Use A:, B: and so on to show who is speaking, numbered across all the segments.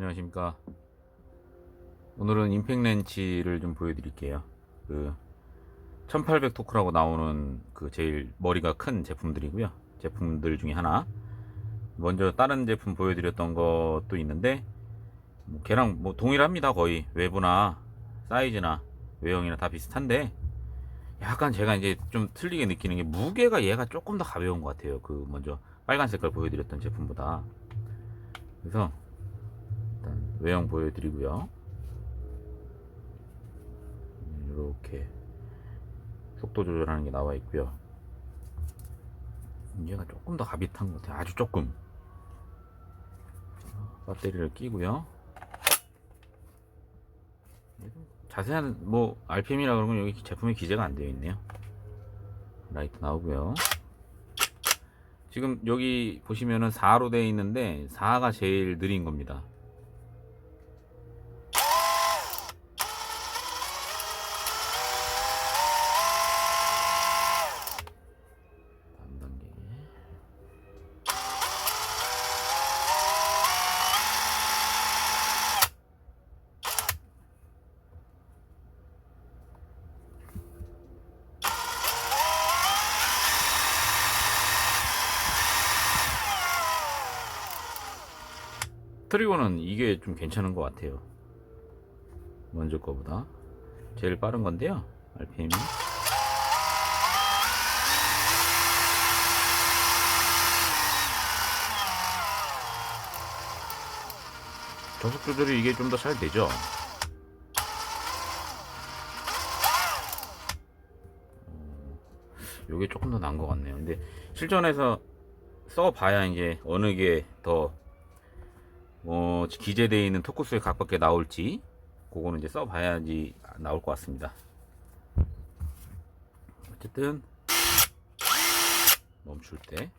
A: 안녕하십니까. 오늘은 임팩 렌치를 좀 보여드릴게요. 그, 1800 토크라고 나오는 그 제일 머리가 큰 제품들이고요. 제품들 중에 하나. 먼저 다른 제품 보여드렸던 것도 있는데, 뭐 걔랑 뭐 동일합니다. 거의. 외부나 사이즈나 외형이나 다 비슷한데, 약간 제가 이제 좀 틀리게 느끼는 게 무게가 얘가 조금 더 가벼운 것 같아요. 그 먼저 빨간 색깔 보여드렸던 제품보다. 그래서 외형 보여드리고요. 이렇게 속도 조절하는 게 나와 있고요. 얘가 조금 더 가빗한 것 같아요. 아주 조금. 배터리를 끼고요. 자세한 뭐 RPM이라 그런 건 여기 제품에 기재가 안 되어 있네요. 라이트 나오고요. 지금 여기 보시면은 4로 되어 있는데 4가 제일 느린 겁니다. 트리거는 이게 좀 괜찮은 것 같아요. 먼저 거보다 제일 빠른 건데요. RPM이 저속 조절이 이게 좀 더 잘 되죠. 요게 조금 더 나은 것 같네요. 근데 실전에서 써봐야 이제 어느 게 더 뭐 기재되어 있는 토크스의 각밖에 나올지 그거는 이제 써봐야지 나올 것 같습니다. 어쨌든 멈출 때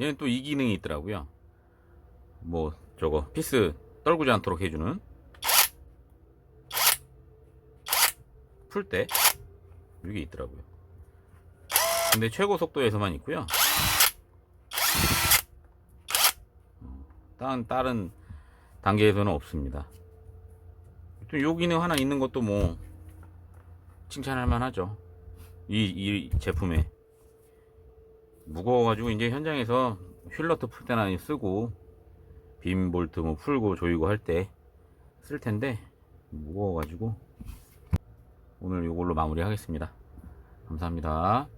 A: 얘는 또 이 기능이 있더라고요. 뭐 저거 피스 떨구지 않도록 해주는 풀 때 이게 있더라고요. 근데 최고 속도에서만 있고요. 다른 다른 단계에서는 없습니다. 또요 기능 하나 있는 것도 뭐 칭찬할 만하죠. 이, 이 제품에 무거워가지고 이제 현장에서 휠러트 풀 때나 쓰고 빔 볼트 뭐 풀고 조이고 할 때 쓸 텐데 무거워가지고 오늘 이걸로 마무리하겠습니다. 감사합니다.